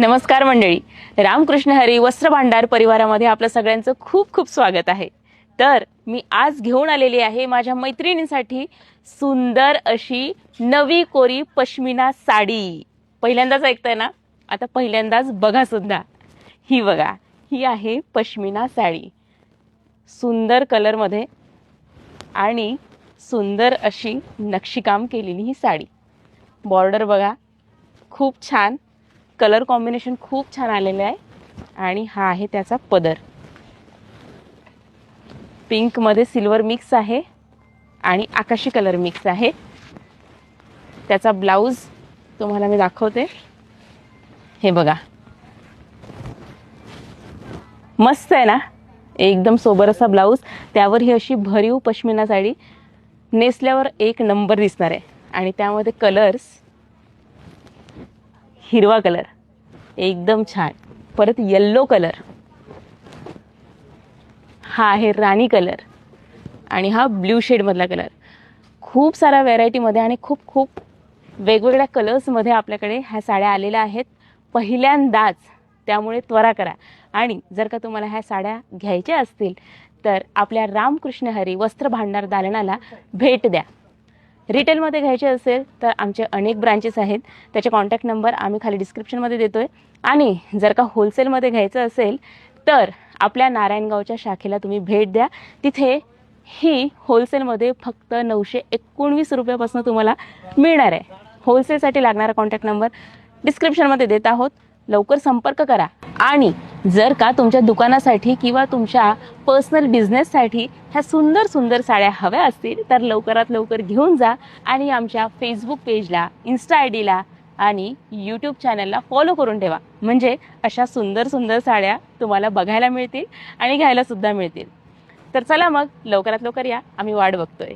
नमस्कार मंडळी. रामकृष्ण हरी वस्त्र भांडार परिवारामध्ये आपलं सगळ्यांचं खूप खूप स्वागत आहे. तर मी आज घेऊन आलेली आहे माझ्या मैत्रिणींसाठी सुंदर अशी नवी कोरी पश्मिना साडी. पहिल्यांदाच ऐकताय ना? आता पहिल्यांदाच बघा सुद्धा. ही बघा ही आहे पश्मिना साडी. सुंदर कलरमध्ये आणि सुंदर अशी नक्षीकाम केलेली ही साडी. बॉर्डर बघा खूप छान. कलर कॉम्बिनेशन खूप छान आलेलं आहे. आणि हा आहे त्याचा पदर. पिंकमध्ये सिल्वर मिक्स आहे आणि आकाशी कलर मिक्स आहे. त्याचा ब्लाऊज तुम्हाला मी दाखवते. हे बघा. मस्त आहे ना? एकदम सोबर असा ब्लाऊज त्यावर ही अशी भरीव पश्मिना साडी नेसल्यावर एक नंबर दिसणार आहे. आणि त्यामध्ये कलर्स हिरवा कलर. एकदम छान. परत येल्लो कलर. हा आहे राणी कलर. आणि हा ब्ल्यू शेडमधला कलर. खूप साऱ्या व्हेरायटीमध्ये आणि खूप खूप वेगवेगळ्या कलर्समध्ये आपल्याकडे ह्या साड्या आलेल्या आहेत. पहिल्यांदाच त्यामुळे त्वरा करा. आणि जर का तुम्हाला ह्या साड्या घ्यायच्या असतील तर आपल्या रामकृष्ण हरी वस्त्र भांडार दालनाला भेट द्या. रिटेलमध्ये घ्यायचे असेल तर आमचे अनेक ब्रांचेस आहेत. त्याचे कॉन्टॅक्ट नंबर आम्ही खाली डिस्क्रिप्शनमध्ये देतो आहे आणि जर का होलसेलमध्ये घ्यायचं असेल तर आपल्या नारायणगावच्या शाखेला तुम्ही भेट द्या. तिथे ही होलसेलमध्ये फक्त नऊशे एकोणवीस रुपयापासून तुम्हाला मिळणार आहे. होलसेलसाठी लागणारा कॉन्टॅक्ट नंबर डिस्क्रिप्शनमध्ये देत आहोत. लवकर संपर्क करा. आणि जर का तुमच्या दुकानासाठी किंवा तुमच्या पर्सनल बिझनेससाठी ह्या सुंदर सुंदर साड्या हव्या असतील तर लवकरात लवकर घेऊन जा आणि आमच्या फेसबुक पेजला इन्स्टा आय डीला आणि यूट्यूब चॅनलला फॉलो करून ठेवा. म्हणजे अशा सुंदर सुंदर साड्या तुम्हाला बघायला मिळतील आणि घ्यायलासुद्धा मिळतील. तर चला मग लवकरात लवकर या. आम्ही वाट बघतोय.